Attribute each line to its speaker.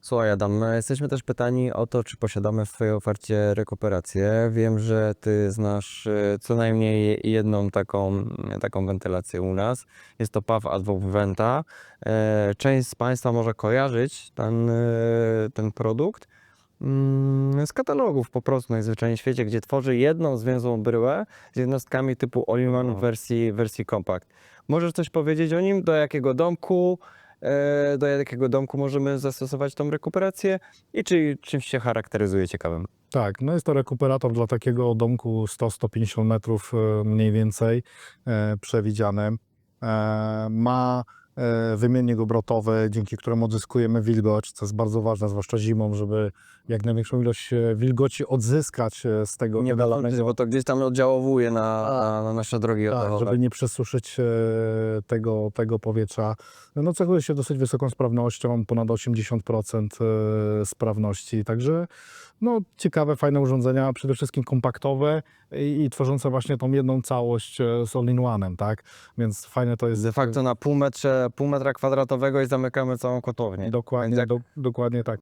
Speaker 1: Słuchaj Adam, jesteśmy też pytani o to, czy posiadamy w Twojej ofercie rekuperację. Wiem, że Ty znasz e, co najmniej jedną taką, taką wentylację u nas. Jest to PAW Advop Venta. E, Część z Państwa może kojarzyć ten, e, ten produkt mm, z katalogów po prostu najzwyczajniej w świecie, gdzie tworzy jedną zwięzłą bryłę z jednostkami typu All-in-One w wersji, wersji Compact. Możesz coś powiedzieć o nim? Do jakiego domku? E, Do jakiego domku możemy zastosować tą rekuperację i czy czymś się charakteryzuje ciekawym?
Speaker 2: Tak, no jest to rekuperator dla takiego domku 100-150 metrów e, mniej więcej e, przewidziane. E, ma wymiennik obrotowy, dzięki któremu odzyskujemy wilgoć, co jest bardzo ważne, zwłaszcza zimą, żeby jak największą ilość e, wilgoci odzyskać e, z tego
Speaker 1: Nie wylać, bo to gdzieś tam oddziałowuje na, na, na nasze drogi
Speaker 2: Tak, żeby nie przesuszyć e, tego, tego powietrza. No cechuje się dosyć wysoką sprawnością, ponad 80% e, sprawności, także no, ciekawe, fajne urządzenia, przede wszystkim kompaktowe i, i tworzące właśnie tą jedną całość e, z all-in-one'em, tak? Więc fajne to jest.
Speaker 1: De facto na pół, metrze, pół metra kwadratowego i zamykamy całą kotownię.
Speaker 2: Dokładnie,
Speaker 1: Jak-
Speaker 2: do, dokładnie tak.